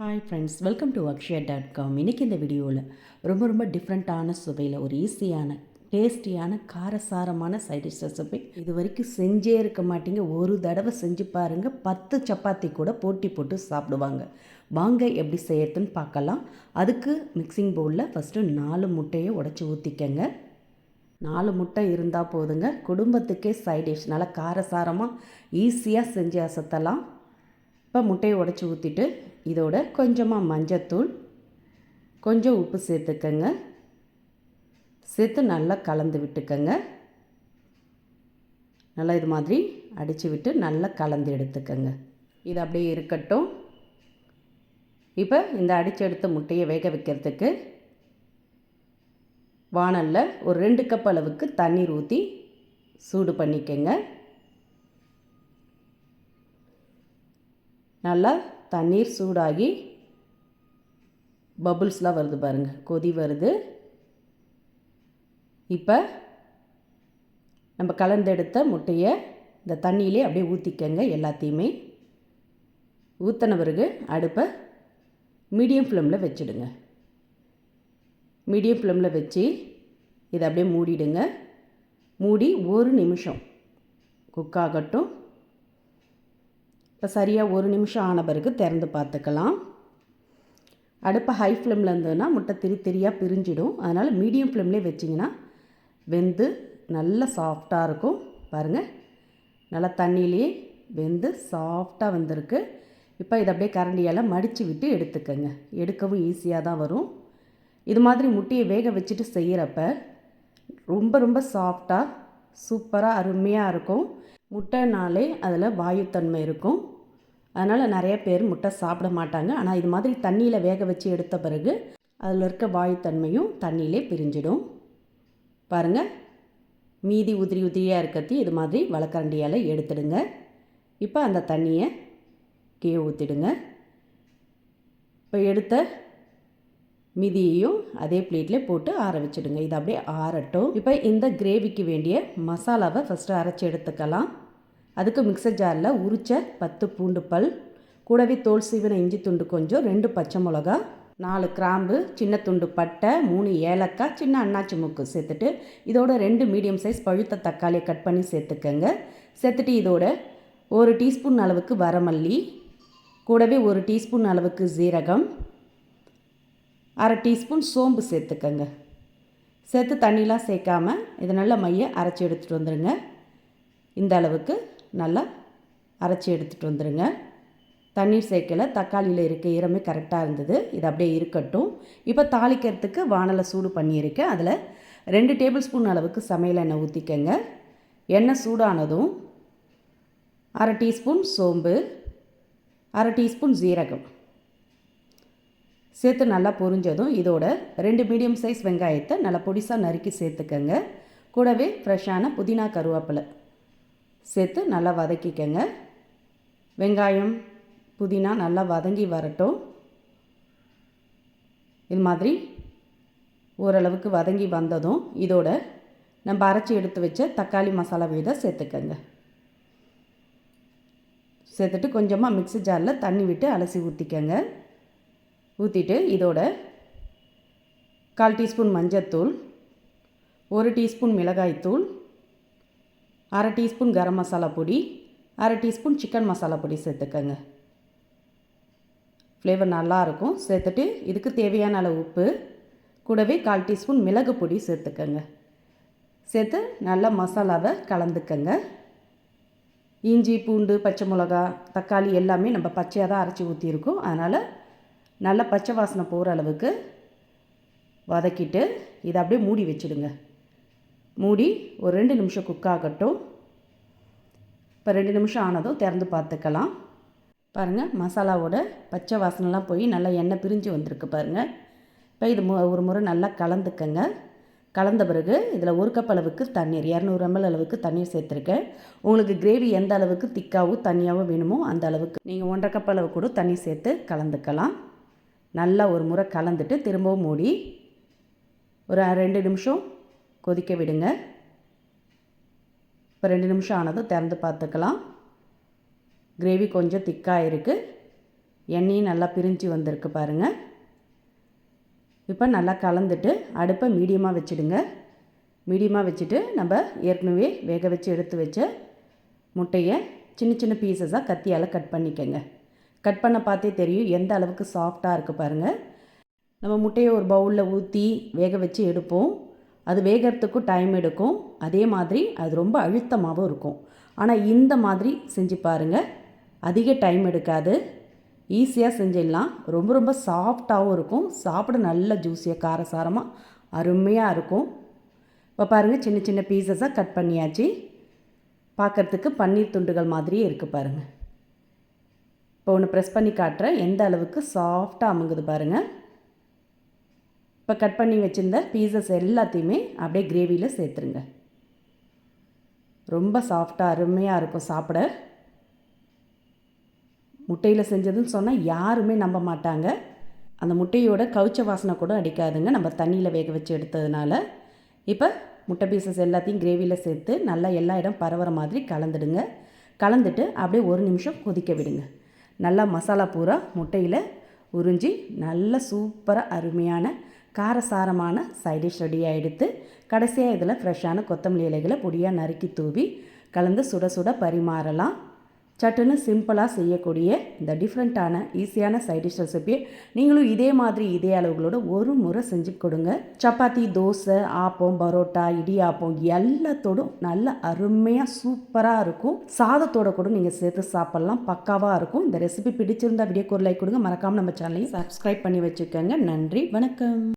Hi friends welcome to Akshaya dot com இன்றைக்கி இந்த வீடியோவில் ரொம்ப ரொம்ப டிஃப்ரெண்ட்டான சுவையில் ஒரு ஈஸியான டேஸ்டியான காரசாரமான சைட் டிஷ் ரெசிபி இது வரைக்கும் செஞ்சே இருக்க மாட்டீங்க. ஒரு தடவை செஞ்சு பாருங்கள் பத்து சப்பாத்தி கூட போட்டி போட்டு சாப்பிடுவாங்க. வாங்க எப்படி செய்யறதுன்னு பார்க்கலாம். அதுக்கு மிக்சிங் பவுலில் ஃபஸ்ட்டு நாலு முட்டையை உடச்சி ஊற்றிக்கங்க நாலு முட்டை இருந்தால் போதுங்க. குடும்பத்துக்கே சைட் டிஷ் நல்லா காரசாரமாக ஈஸியாக செஞ்சு அசத்தலாம். இப்போ முட்டையை உடச்சி ஊற்றிட்டு இதோட கொஞ்சமாக மஞ்சத்தூள் கொஞ்சம் உப்பு சேர்த்துக்கங்க. சேர்த்து நல்லா கலந்து விட்டுக்கங்க. நல்லா இது மாதிரி அடித்து விட்டு நல்லா கலந்து எடுத்துக்கங்க. இது அப்படியே இருக்கட்டும். இப்போ இந்த அடித்து எடுத்த முட்டையை வேக வைக்கிறதுக்கு வானலில் ஒரு ரெண்டு கப் அளவுக்கு தண்ணீர் ஊற்றி சூடு பண்ணிக்கங்க. நல்லா தண்ணீர் சூடாகி பபுள்ஸ்லாம் வருது பாருங்கள் கொதி வருது. இப்போ நம்ம கலந்தெடுத்த முட்டையை இந்த தண்ணியிலே அப்படியே ஊற்றிக்கங்க எல்லாத்தையுமே. ஊற்றின பிறகு அடுப்பை மீடியம் ஃப்ளேமில் வச்சுடுங்க. மீடியம் ஃப்ளேமில் வச்சு இதை அப்படியே மூடிடுங்க. மூடி ஒரு நிமிஷம். குக் ஆகட்டும். இப்போ சரியாக ஒரு நிமிஷம் ஆன பிறகு திறந்து பார்த்துக்கலாம். அடுப்பை ஹை ஃப்ளேமில் இருந்ததுன்னா முட்டை திரி திரியாக பிரிஞ்சிடும். அதனால் மீடியம் ஃப்ளேம்லேயே வச்சிங்கன்னா வெந்து நல்லா சாஃப்டாக இருக்கும். பாருங்கள் நல்லா தண்ணியிலேயே வெந்து சாஃப்டாக வந்திருக்கு. இப்போ இதை அப்படியே கரண்டியால் மடித்து விட்டு எடுத்துக்கங்க. எடுக்கவும் ஈஸியாக தான் வரும். இது மாதிரி முட்டையை வேக வச்சுட்டு செய்கிறப்ப ரொம்ப ரொம்ப சாஃப்டாக சூப்பராக அருமையாக இருக்கும். முட்டைனாலே அதில் வாயுத்தன்மை இருக்கும். அதனால் நிறைய பேர் முட்டை சாப்பிட மாட்டாங்க. ஆனால் இது மாதிரி தண்ணியில் வேக வச்சு எடுத்த பிறகு அதில் இருக்க வாயுத்தன்மையும் தண்ணியிலே பிரிஞ்சிடும். பாருங்கள் மீதி உதிரி உதிரியாக இருக்கத்தி இது மாதிரி வழக்கரண்டியால் எடுத்துடுங்க. இப்போ அந்த தண்ணியை கீழே ஊற்றிடுங்க இப்போ எடுத்த மிதியையும் அதே பிளேட்டில் போட்டு ஆற வச்சுடுங்க. இது அப்படியே ஆறட்டும். இப்போ இந்த கிரேவிக்கு வேண்டிய மசாலாவை ஃபஸ்ட்டு அரைச்சி எடுத்துக்கலாம். அதுக்கு மிக்சர் ஜாரில் உரித்த பத்து பூண்டு பல் கூடவே தோல் சீவின இஞ்சி துண்டு கொஞ்சம் ரெண்டு பச்சை மிளகா நாலு கிராம்பு சின்ன துண்டு பட்டை மூணு ஏலக்காய் சின்ன அண்ணாச்சி மூக்கு சேர்த்துட்டு இதோட ரெண்டு மீடியம் சைஸ் பழுத்த தக்காளியை கட் பண்ணி சேர்த்துக்கங்க. சேர்த்துட்டு இதோட ஒரு டீஸ்பூன் அளவுக்கு வரமல்லி கூடவே ஒரு டீஸ்பூன் அளவுக்கு ஜீரகம் அரை டீஸ்பூன் சோம்பு சேர்த்துக்கங்க. சேர்த்து தண்ணிலாம் சேர்க்காம இதை நல்லா மைய அரைச்சி எடுத்துகிட்டு வந்துடுங்க இந்த அளவுக்கு நல்லா அரைச்சி எடுத்துகிட்டு வந்துடுங்க தண்ணீர் சேர்க்கல தக்காளியில் இருக்க ஈரமே கரெக்டாக இருந்தது. இது அப்படியே இருக்கட்டும். இப்போ தாளிக்கிறதுக்கு வானலை சூடு பண்ணியிருக்கேன். அதில் ரெண்டு டேபிள் ஸ்பூன் அளவுக்கு சமையல் எண்ணெய் ஊற்றிக்கங்க. எண்ணெய் சூடானதும் அரை டீஸ்பூன் சோம்பு அரை டீஸ்பூன் ஜீரகம் சேர்த்து நல்லா பொரிஞ்சதும் இதோட ரெண்டு மீடியம் சைஸ் வெங்காயத்தை நல்லா பொடிசாக நறுக்கி சேர்த்துக்கங்க. கூடவே ஃப்ரெஷ்ஷான புதினா கருவேப்பிலை சேர்த்து நல்லா வதக்கிக்கங்க. வெங்காயம் புதினா நல்லா வதங்கி வரட்டும். இது மாதிரி ஓரளவுக்கு வதங்கி வந்ததும் இதோட நம்ம அரைச்சி எடுத்து வச்ச தக்காளி மசாலா விதை சேர்த்துக்கங்க. சேர்த்துட்டு கொஞ்சமாக மிக்ஸி ஜாரில் தண்ணி விட்டு அலசி ஊற்றிக்கங்க ஊற்றிட்டு இதோட கால் டீஸ்பூன் மஞ்சத்தூள் ஒரு டீஸ்பூன் மிளகாய்த்தூள் அரை டீஸ்பூன் கரம் மசாலா பொடி அரை டீஸ்பூன் சிக்கன் மசாலா பொடி சேர்த்துக்கங்க. ஃப்ளேவர் நல்லாயிருக்கும். சேர்த்துட்டு இதுக்கு தேவையான அளவு உப்பு கூடவே கால் டீஸ்பூன் மிளகு பொடி சேர்த்துக்கங்க. சேர்த்து நல்லா மசாலாவை கலந்துக்கங்க. இஞ்சி பூண்டு பச்சை மிளகா தக்காளி எல்லாமே நம்ம பச்சையாக தான் அரைச்சி ஊற்றிருக்கோம் அதனால் நல்லா பச்சை வாசனை போகிற அளவுக்கு வதக்கிட்டு இதை அப்படியே மூடி வச்சுடுங்க. மூடி ஒரு ரெண்டு நிமிஷம் குக் ஆகட்டும். இப்போ ரெண்டு நிமிஷம் ஆனதும் திறந்து பார்த்துக்கலாம். பாருங்கள் மசாலாவோட பச்சை வாசனைலாம் போய் நல்லா எண்ணெய் பிரிஞ்சு வந்திருக்கு பாருங்கள் இப்போ இது மு ஒரு முறை நல்லா கலந்துக்கங்க. கலந்த பிறகு இதில் ஒரு கப் அளவுக்கு தண்ணீர் இரநூறு எம்எல் அளவுக்கு தண்ணீர் சேர்த்துருக்கேன். உங்களுக்கு கிரேவி எந்த அளவுக்கு திக்காகவும் தண்ணியாகவும் வேணுமோ அந்த அளவுக்கு. நீங்கள் ஒன்றரை கப் அளவு கூட தண்ணி சேர்த்து கலந்துக்கலாம். நல்லா ஒரு முறை கலந்துட்டு திரும்பவும் மூடி ஒரு ரெண்டு நிமிஷம் கொதிக்க விடுங்க. இப்போ ரெண்டு நிமிஷம் ஆனதும் திறந்து பார்த்துக்கலாம். கிரேவி கொஞ்சம் திக்காக இருக்குது எண்ணெயும் நல்லா பிரிஞ்சு வந்திருக்கு பாருங்கள் இப்போ நல்லா கலந்துட்டு அடுப்பை மீடியமாக வச்சுடுங்க. மீடியமாக வச்சுட்டு நம்ம ஏற்கனவே வேக வச்சு எடுத்து வச்ச முட்டையை சின்ன சின்ன பீசஸாக கத்தியால் கட் பண்ணிக்கங்க. கட் பண்ண பார்த்தே தெரியும். எந்த அளவுக்கு சாஃப்டாக இருக்குது பாருங்கள் நம்ம முட்டையை ஒரு பவுலில் ஊற்றி வேக வச்சு எடுப்போம். அது வேகிறதுக்கும் டைம் எடுக்கும். அதே மாதிரி அது ரொம்ப அழுத்தமாகவும் இருக்கும். ஆனால் இந்த மாதிரி செஞ்சு பாருங்கள் அதிக டைம் எடுக்காது. ஈஸியாக செஞ்சிடலாம். ரொம்ப ரொம்ப சாஃப்டாகவும் இருக்கும். சாப்பிட நல்ல ஜூஸியாக காரசாரமாக அருமையாக இருக்கும். இப்போ பாருங்கள் சின்ன சின்ன பீசஸாக கட் பண்ணியாச்சு. பார்க்குறதுக்கு பன்னீர் துண்டுகள் மாதிரியே இருக்குது பாருங்கள் இப்போ ஒன்று ப்ரெஸ் பண்ணி காட்டுறேன். எந்த அளவுக்கு சாஃப்டாக அமுங்குது பாருங்கள் இப்போ கட் பண்ணி வச்சுருந்த பீசஸ் எல்லாத்தையுமே அப்படியே கிரேவியில் சேர்த்துருங்க. ரொம்ப சாஃப்டாக அருமையாக இருக்கும் சாப்பிட. முட்டையில் செஞ்சதுன்னு சொன்னால் யாருமே நம்ப மாட்டாங்க. அந்த முட்டையோட கவுச்ச வாசனை கூட அடிக்காதுங்க. நம்ம தண்ணியில் வேக வச்சு எடுத்ததுனால. இப்போ முட்டை பீசஸ் எல்லாத்தையும் கிரேவியில் சேர்த்து நல்லா எல்லா இடம் பரவுற மாதிரி கலந்துடுங்க. கலந்துட்டு அப்படியே ஒரு நிமிஷம் கொதிக்க விடுங்க. நல்லா மசாலா பூரா முட்டையில் உறிஞ்சி நல்ல சூப்பராக அருமையான காரசாரமான சைடிஷ் ரெடியாக எடுத்து கடைசியாக இதில் ஃப்ரெஷ்ஷான கொத்தமல்லி இலைகளை பொடியாக நறுக்கி தூவி கலந்து சுட சுட பரிமாறலாம். சட்டுன்னு சிம்பிளாக செய்யக்கூடிய இந்த டிஃப்ரெண்ட்டான ஈஸியான சைடிஷ் ரெசிபியை நீங்களும் இதே மாதிரி இதே அளவுகளோட ஒரு முறை செஞ்சு கொடுங்க. சப்பாத்தி தோசை ஆப்பம் பரோட்டா இடியாப்பம் எல்லாத்தோடும் நல்ல அருமையாக சூப்பராக இருக்கும். சாதத்தோட கூட நீங்கள் சேர்த்து சாப்பிட்லாம். பக்காவாக இருக்கும். இந்த ரெசிபி பிடிச்சிருந்தா வீடியோக்கு ஒரு லைக் கொடுங்க. மறக்காமல் நம்ம சேனலையும் சப்ஸ்கிரைப் பண்ணி வச்சுக்கோங்க. நன்றி. வணக்கம்.